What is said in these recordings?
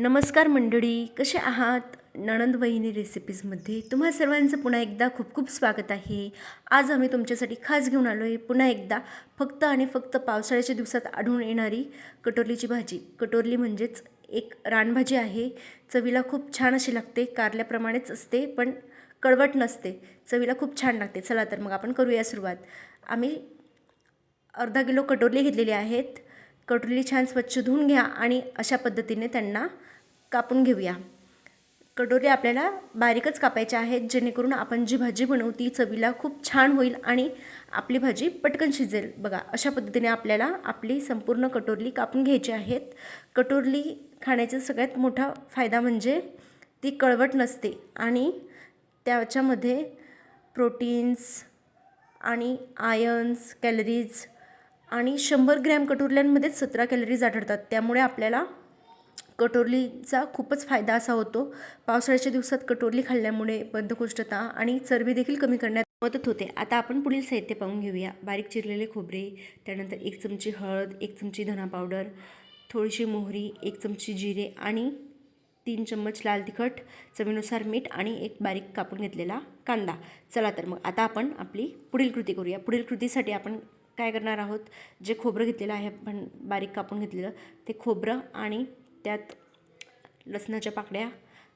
नमस्कार मंडळी कसे आहात? नणंद वहिनी रेसिपीजमध्ये तुम्हा सर्वांचं पुन्हा एकदा खूप खूप स्वागत आहे. आज आम्ही तुमच्यासाठी खास घेऊन आलो आहे पुन्हा एकदा फक्त आणि फक्त पावसाळ्याच्या दिवसात आढळून येणारी कटोरलीची भाजी. कटोरली म्हणजेच एक रानभाजी आहे. चवीला खूप छान अशी लागते कारल्याप्रमाणेच असते पण कडवट नसते. चवीला खूप छान लागते. चला तर मग आपण करूया सुरुवात. आम्ही अर्धा किलो कटोरली घेतलेली आहेत. कटोरली छान स्वच्छ धुवून घ्या आणि अशा पद्धतीने त्यांना कापून घेऊया. कटोरी आपल्याला बारीकच कापायच्या आहेत जेणेकरून आपण जी भाजी बनवू ती चवीला खूप छान होईल आणि आपली भाजी पटकन शिजेल. बघा अशा पद्धतीने आपल्याला आपली संपूर्ण कटोरली कापून घ्यायची आहेत. कटोरली खाण्याचा सगळ्यात मोठा फायदा म्हणजे ती कळवट नसते आणि त्याच्यामध्ये प्रोटीन्स आणि आयन्स कॅलरीज आणि शंभर ग्रॅम कटोरल्यांमध्येच सतरा कॅलरीज आढळतात. त्यामुळे आपल्याला कटोरलीचा खूपच फायदा असा होतो. पावसाळ्याच्या दिवसात कटोरली खाल्ल्यामुळे बद्धकोष्ठता आणि चरबी देखील कमी करण्यात मदत होते. आता आपण पुढील साहित्य पाहून घेऊया. बारीक चिरलेले खोबरे त्यानंतर एक चमची हळद एक चमची धना पावडर थोडीशी मोहरी एक चमची जिरे आणि तीन चम्मच लाल तिखट चवीनुसार मीठ आणि एक बारीक कापून घेतलेला कांदा. चला तर मग आता आपण आपली पुढील कृती करूया. पुढील कृतीसाठी आपण काय करणार आहोत? जे खोबरं घेतलेलं आहे आपण बारीक कापून घेतलेलं ते खोबरं आणि त्यात लसणाच्या पाकड्या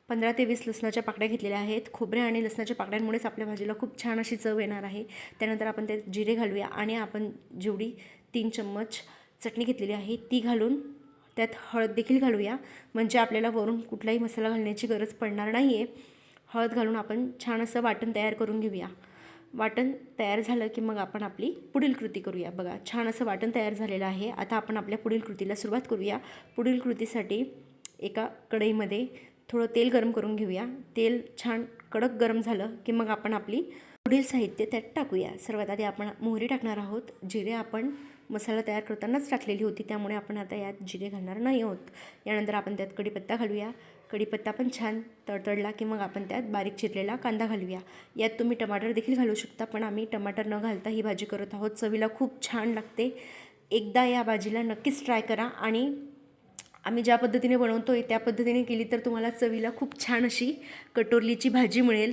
पंधरा ते वीस लसणाच्या पाकड्या घेतलेल्या आहेत. खोबऱ्या आणि लसणाच्या पाकड्यांमुळेच आपल्या भाजीला खूप छान अशी चव येणार आहे. त्यानंतर आपण त्यात जिरे घालूया आणि आपण जेवढी तीन चम्मच चटणी घेतलेली आहे ती घालून त्यात हळद देखील घालूया. म्हणजे आपल्याला वरून कुठलाही मसाला घालण्याची गरज पडणार नाही आहे हळद घालून आपण छान असं वाटण तयार करून घेऊया. वाटण तयार झालं की मग आपण आपली पुढील कृती करूया. बघा छान असं वाटण तयार झालेलं आहे. आता आपण आपल्या पुढील कृतीला सुरुवात करूया. पुढील कृतीसाठी एका कढईमध्ये थोडं तेल गरम करून घेऊया. तेल छान कडक गरम झालं की मग आपण आपली पुढील साहित्य त्यात टाकूया. सर्वात आधी आपण मोहरी टाकणार आहोत. जिरे आपण मसाला तयार करतानाच टाकलेली होती त्यामुळे आपण आता यात जिरे घालणार नाही आहोत. यानंतर आपण त्यात कढीपत्ता घालूया. कढीपत्ता पण छान तडतडला की मग आपण त्यात बारीक चिरलेला कांदा घालूया. यात तुम्ही टमाटर देखील घालू शकता पण आम्ही टमाटर न घालता ही भाजी करत आहोत. चवीला खूप छान लागते. एकदा या भाजीला नक्कीच ट्राय करा आणि आम्ही ज्या पद्धतीने बनवतो आहे त्या पद्धतीने केली तर तुम्हाला चवीला खूप छान अशी कटोरलीची भाजी मिळेल.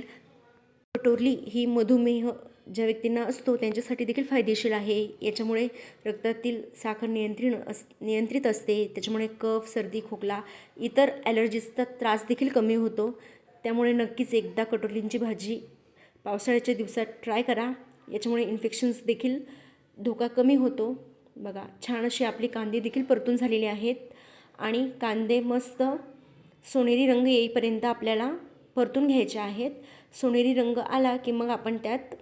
कटोरली ही मधुमेह ज्या व्यक्तींना असतो त्यांच्यासाठी देखील फायदेशीर आहे. याच्यामुळे रक्तातील साखर नियंत्रण अस नियंत्रित असते. त्याच्यामुळे कफ सर्दी खोकला इतर ॲलर्जीजचा त्रास देखील कमी होतो. त्यामुळे नक्कीच एकदा कटोलींची भाजी पावसाळ्याच्या दिवसात ट्राय करा. याच्यामुळे इन्फेक्शन्स देखील धोका कमी होतो. बघा छान अशी आपली कांदे देखील परतून झालेले आहेत. आणि कांदे मस्त सोनेरी रंग येईपर्यंत आपल्याला परतून घ्यायचे आहेत. सोनेरी रंग आला की मग आपण त्यात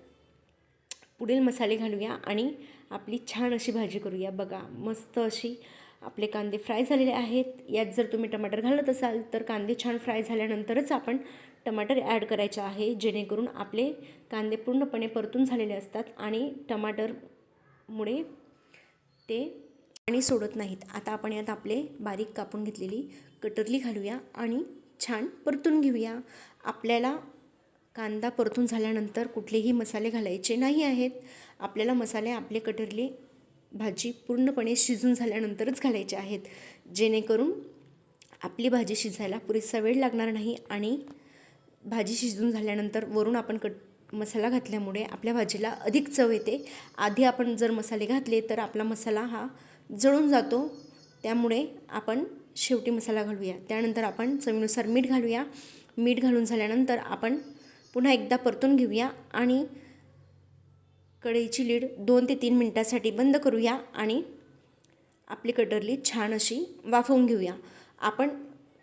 पुढील मसाले घालूया आणि आपली छान अशी भाजी करूया. बघा मस्त अशी आपले कांदे फ्राय झालेले आहेत. यात जर तुम्ही टमाटर घालत असाल तर कांदे छान फ्राय झाल्यानंतरच आपण टमाटर ॲड करायचे आहे जेणेकरून आपले कांदे पूर्णपणे परतून झालेले असतात आणि टमाटरमुळे ते पाणी सोडत नाहीत. आता आपण यात आपले बारीक कापून घेतलेली कटरली घालूया आणि छान परतून घेऊया. आपल्याला कांदा परतून झाल्यानंतर कुठलेही मसाले घालायचे नाही आहेत. आपल्याला मसाले आपले कटरली भाजी पूर्णपणे शिजून झाल्यानंतरच घालायचे आहेत. जेणेकरून आपली भाजी शिजायला पुरेसा वेळ लागणार नाही आणि भाजी शिजून झाल्यानंतर वरून आपण कट मसाला घातल्यामुळे आपल्या भाजीला अधिक चव येते. आधी आपण जर मसाले घातले तर आपला मसाला हा जळून जातो. त्यामुळे आपण शेवटी मसाला घालूया. त्यानंतर आपण चवीनुसार मीठ घालूया. मीठ घालून झाल्यानंतर आपण पुन्हा एकदा परतून घेऊया आणि कढईची लीड दोन ते तीन मिनटासाठी बंद करूया आणि आपली कटरली छान अशी वाफवून घेऊया. आपण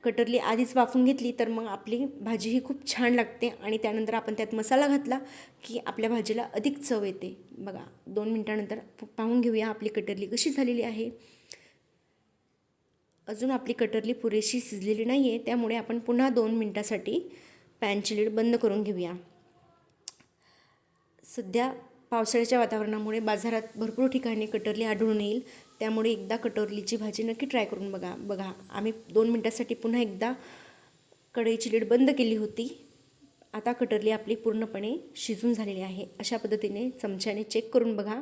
कटरली आधीच वाफून घेतली तर मग आपली भाजी ही खूप छान लागते आणि त्यानंतर आपण त्यात मसाला घातला की आपल्या भाजीला अधिक चव येते. बघा दोन मिनटानंतर पाहून घेऊया आपली कटरली कशी झालेली आहे. अजून आपली कटरली पुरेशी शिजलेली नाही आहे त्यामुळे आपण पुन्हा दोन मिनटासाठी पॅनची लीड बंद करून घेऊया. सध्या पावसाळ्याच्या वातावरणामुळे बाजारात भरपूर ठिकाणी कटरली आढळून येईल. त्यामुळे एकदा कटोरलीची भाजी नक्की ट्राय करून बघा बघा. आम्ही दोन मिनटासाठी पुन्हा एकदा कढईची लीड बंद केली होती. आता कटरली आपली पूर्णपणे शिजून झालेली आहे. अशा पद्धतीने चमच्याने चेक करून बघा.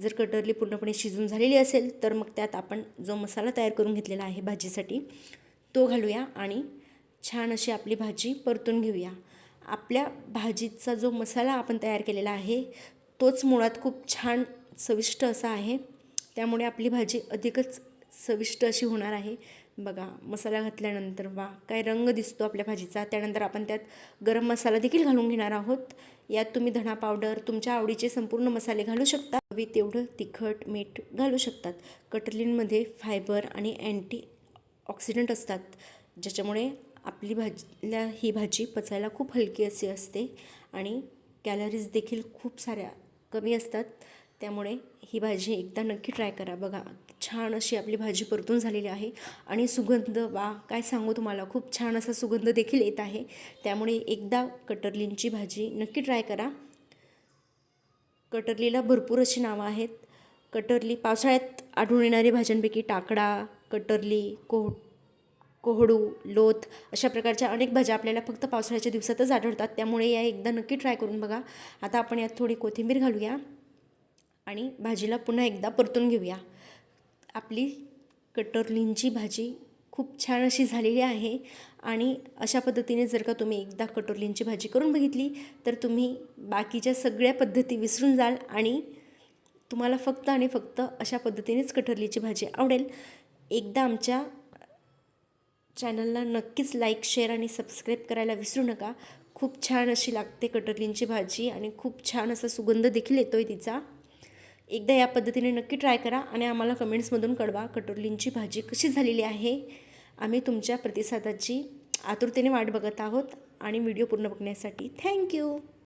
जर कटरली पूर्णपणे शिजून झालेली असेल तर मग त्यात आपण जो मसाला तयार करून घेतलेला आहे भाजीसाठी तो घालूया आणि छान अशी आपली भाजी परतून घेऊया. आपल्या भाजीचा जो मसाला आपण तयार केलेला आहे तोच मुळात खूप छान चविष्ट असा आहे. त्यामुळे आपली भाजी अधिकच चविष्ट अशी होणार आहे. बघा मसाला घातल्यानंतर वा काय रंग दिसतो आपल्या भाजीचा. त्यानंतर आपण त्यात गरम मसाला देखील घालून घेणार आहोत. यात तुम्ही धणा पावडर तुमच्या आवडीचे संपूर्ण मसाले घालू शकता. हवी तेवढं तिखट मीठ घालू शकतात. कटलींमध्ये फायबर आणि अँटी ऑक्सिडंट असतात ज्याच्यामुळे आपली भाजीला ही भाजी पचायला खूप हलकी अशी असते आणि कॅलरीज देखील खूप साऱ्या कमी असतात. त्यामुळे ही भाजी एकदा नक्की ट्राय करा. बघा छान अशी आपली भाजी परतून झालेली आहे आणि सुगंध वा काय सांगू तुम्हाला? खूप छान असा सुगंध देखील येत आहे. त्यामुळे एकदा कटरलींची भाजी नक्की ट्राय करा. कटरलीला भरपूर अशी नावं आहेत. कटरली पावसाळ्यात आढळून येणारी भाज्यांपैकी टाकडा कटरली कोट कोहडू लोथ अशा प्रकारच्या अनेक भाज्या आपल्याला फक्त पावसाळ्याच्या दिवसातच आढळतात. त्यामुळे या एकदा नक्की ट्राय करून बघा. आता आपण यात थोडी कोथिंबीर घालूया आणि भाजीला पुन्हा एकदा परतून घेऊया. आपली कटोरलींची भाजी खूप छान अशी झालेली आहे आणि अशा पद्धतीने जर का तुम्ही एकदा कटोरलींची भाजी करून बघितली तर तुम्ही बाकीच्या सगळ्या पद्धती विसरून जाल आणि तुम्हाला फक्त आणि फक्त अशा पद्धतीनेच कटोरलीची भाजी आवडेल. एकदा आमच्या चॅनलला नक्कीच लाईक शेअर आणि सबस्क्राईब करायला विसरू नका. खूप छान अशी लागते कटरलींची भाजी आणि खूप छान असा सुगंध देखील येतो आहे तिचा. एकदा या पद्धतीने नक्की ट्राय करा आणि आम्हाला कमेंट्समधून कळवा कटोरलींची भाजी कशी झालेली आहे. आम्ही तुमच्या प्रतिसादाची आतुरतेने वाट बघत आहोत आणि व्हिडिओ पूर्ण बघण्यासाठी थँक्यू!